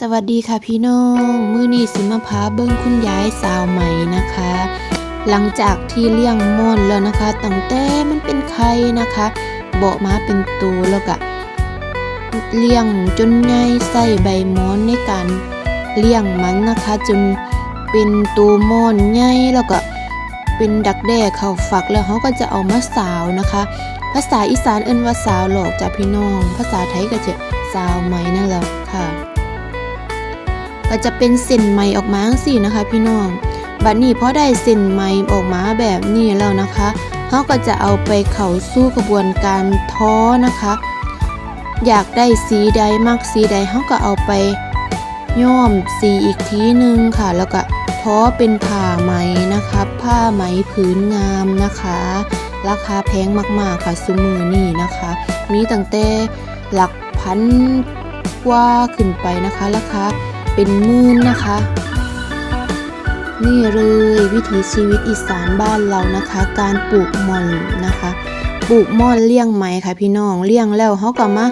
สวัสดีค่ะพี่น้องมื้อนี้สิมาพาเบิ่งคุณยายสาวใหม่นะคะ หลังจากที่เลี้ยงม่อนแล้วนะคะตั้งแต่มันเป็นไข่นะคะเบาะมาเป็นตัวแล้วก็เลี้ยงจนใหญ่ใส่ใบหมอนในการเลี้ยงมันนะคะ จนเป็นตัวม่อนใหญ่แล้วก็เป็นดักแด้เข้าฝักแล้วเขาก็จะเอามาสาวนะคะ ภาษาอีสานเอิ้นว่าสาวหลอกจ้ะพี่น้อง ภาษาไทยก็จะสาวไหมนั่นแหละค่ะ ก็จะเป็นเส้นไหมออกมาจังซี่นะคะ พี่น้องบัดนี้พอได้เส้นไหมออกมาแบบนี้แล้วนะคะเขาก็จะเอาไปเข้าสู่กระบวนการท้อนะคะ อยากได้สีใดมักสีใดเขาก็เอาไปย้อมสีอีกทีหนึงค่ะ แล้วก็ท้อเป็นผ้าไหมนะคะ ผ้าไหมผืนงามนะคะ ราคาแพงมากๆค่ะซุมือนี่นะคะ มีตั้งแต่หลักพันกว่าขึ้นไปนะคะราคา เป็นหมื่นนะคะ นี่เลยวิถีชีวิตอีสานบ้านเรานะคะ การปลูกม่อนนะคะ ปลูกม่อนเลี้ยงไหมค่ะพี่น้องเลี้ยงแล้วเขาก็มา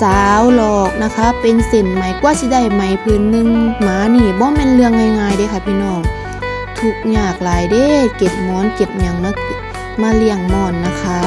สาวหลอกนะคะ เป็นเส้นไหมกว่าสิได้ไหมพื้นหนึ่งหมานี่บ่แม่นเรื่องง่ายๆเด้ค่ะพี่น้องทุกข์ยากหลายเด้เก็บหมอนเก็บหยังมามาเลี้ยงม่อนนะคะ